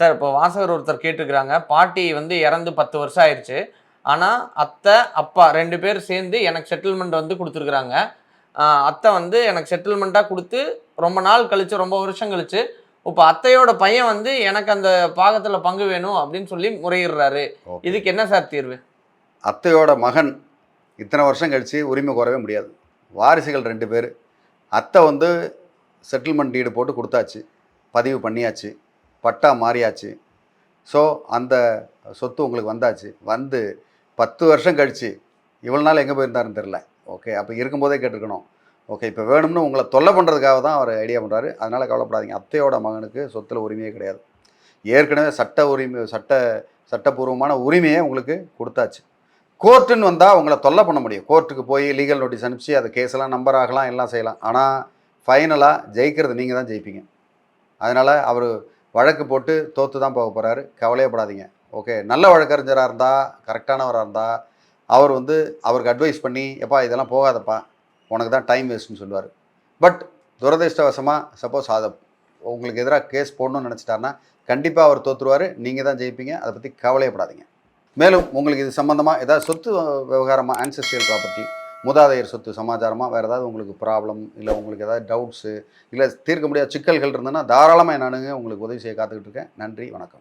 Sir இப்போ வாசகர் ஒருத்தர் கேட்டிருக்கிறாங்க பாட்டி வந்து இறந்து பத்து வருஷம் ஆயிடுச்சு ஆனால் அத்தை அப்பா ரெண்டு பேர் சேர்ந்து எனக்கு செட்டில்மெண்ட் வந்து கொடுத்துருக்குறாங்க. அத்தை வந்து எனக்கு செட்டில்மெண்ட்டாக கொடுத்து ரொம்ப நாள் கழிச்சு ரொம்ப வருஷம் கழிச்சு இப்போ அத்தையோட பையன் வந்து எனக்கு அந்த பாகத்தில் பங்கு வேணும் அப்படின்னு சொல்லி முறையிடுறாரு. இதுக்கு என்ன சார் தீர்வு? அத்தையோட மகன் இத்தனை வருஷம் கழித்து உரிமை கோரவே முடியாது. வாரிசுகள் ரெண்டு பேர். அத்தை வந்து செட்டில்மெண்ட் டீடு போட்டு கொடுத்தாச்சு. பதிவு பண்ணியாச்சு. பட்டா மாறியாச்சு. ஸோ அந்த சொத்து உங்களுக்கு வந்தாச்சு. வந்து பத்து வருஷம் கழித்து இவ்வளோ நாள் எங்கே போயிருந்தாருன்னு தெரில ஓகே அப்போ இருக்கும்போதே கேட்டிருக்கணும். ஓகே இப்போ வேணும்னு உங்களை தொல்லை பண்ணுறதுக்காக தான் அவர் ஐடியா பண்ணுறாரு அதனால் கவலைப்படாதீங்க. அத்தையோட மகனுக்கு சொத்தில் உரிமையே கிடையாது. ஏற்கனவே சட்ட உரிமை சட்ட சட்டப்பூர்வமான உரிமையை உங்களுக்கு கொடுத்தாச்சு. கோர்ட்டுன்னு வந்தால் உங்களை தொல்லை பண்ண முடியும். கோர்ட்டுக்கு போய் லீகல் நோட்டீஸ் அனுப்பிச்சு அது கேஸெல்லாம் நம்பர் ஆகலாம் எல்லாம் செய்யலாம். ஆனால் ஃபைனலாக ஜெயிக்கிறது நீங்கள் தான் ஜெயிப்பீங்க. அதனால் அவர் வழக்கு போட்டு தோற்று தான் போக போகிறாரு கவலையப்படாதீங்க. ஓகே நல்ல வழக்கறிஞராக இருந்தால் கரெக்டானவராக இருந்தால் அவர் வந்து அவருக்கு அட்வைஸ் பண்ணி எப்பா இதெல்லாம் போகாதப்பா. உனக்கு தான் டைம் வேஸ்ட்னு சொல்லுவார். பட் துரதிர்ஷ்டவசமாக சப்போஸ் அதை உங்களுக்கு எதிராக கேஸ் போடணும்னு நினச்சிட்டாருன்னா கண்டிப்பாக அவர் தோற்றுருவார் நீங்கள் தான் ஜெயிப்பீங்க. அதை பற்றி கவலையப்படாதீங்க. மேலும் உங்களுக்கு இது சம்மந்தமாக ஏதாவது சொத்து விவகாரமாக ஆன்சஸ்டியல் ப்ராப்பர்ட்டி மூதாதையர் சொத்து சமாச்சாரமாக வேறு ஏதாவது உங்களுக்கு ப்ராப்ளம் இல்லை உங்களுக்கு ஏதாவது டவுட்ஸு இல்லை தீர்க்க முடியாத சிக்கல்கள் இருந்ததுன்னா தாராளமாக நானுங்க உங்களுக்கு உதவி செய்ய காத்துக்கிட்டு இருக்கேன். நன்றி வணக்கம்.